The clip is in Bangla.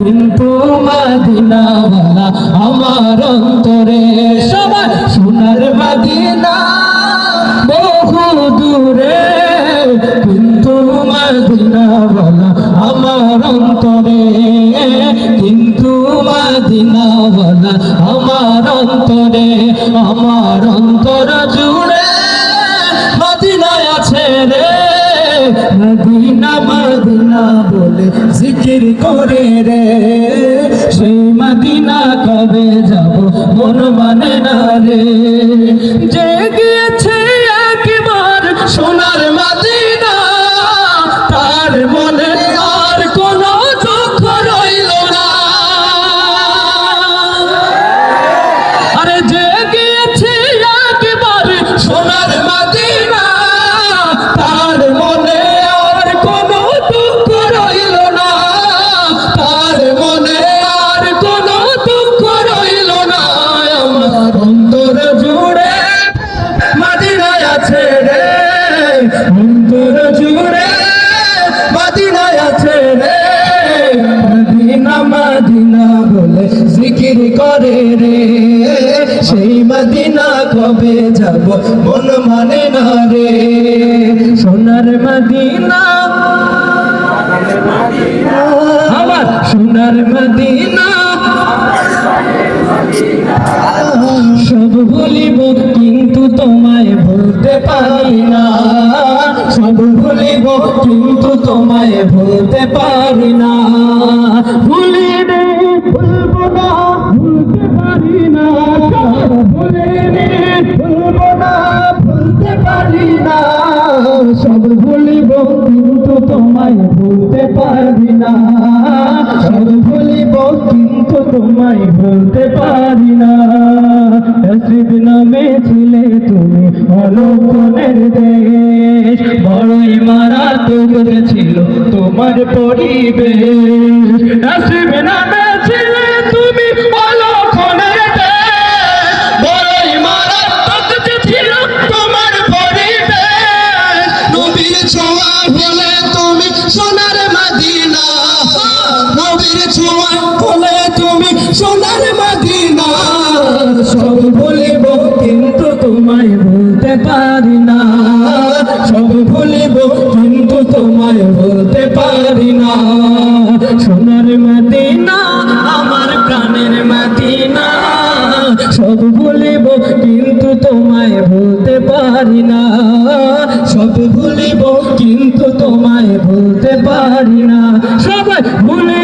কিন্তু মাদিনাওয়ালা আমার অন্তরে সবাই সোনার মাদিনা বহু দূরে। কিন্তু মাদিনাওয়ালা আমার অন্তরে, কিন্তু মাদিনাওয়ালা আমার অন্তরে, আমার অন্তর জুড়ে মদিনা মদিনা বলে জিকির করে রে। সেই মদিনা কবে যাব, মন মানে না রে। যে অন্তর জুড়ে মদিনায় আছে রে। মদিনা মদিনা বলে জিকির করে রে। সেই মদিনা কবে যাব মন মানে না রে। সোনার মদিনা, আমার সোনার মদিনা। সব ভুলিব কিন্তু তোমায় ভুলতে পারি না। কিন্তু তোমায় ভুলতে পারি না। ভুলিলে ভুলবো না, ভুলতে পারি না। ভুলিলে ভুলবো না, ভুলতে পারি না। সব ভুলিব কিন্তু তোমায় ভুলতে পারি না। সব ভুলিব কিন্তু তোমায় ভুলতে পারি না। মারাত্মক ছিল তোমার পরিবেশ। তুমি ছোঁয়া হলে তুমি সোনার মদিনা। নবীর ছোঁয়া বলে তুমি সোনার মদিনা। সব ভুলিব কিন্তু তোমায় বলতে পারি সব ভুলিব ভুলিব কিন্তু তোমায় ভুলতে পারি না। সব ভুলিব, কিন্তু তোমায় ভুলতে পারি না। সবাই ভুলে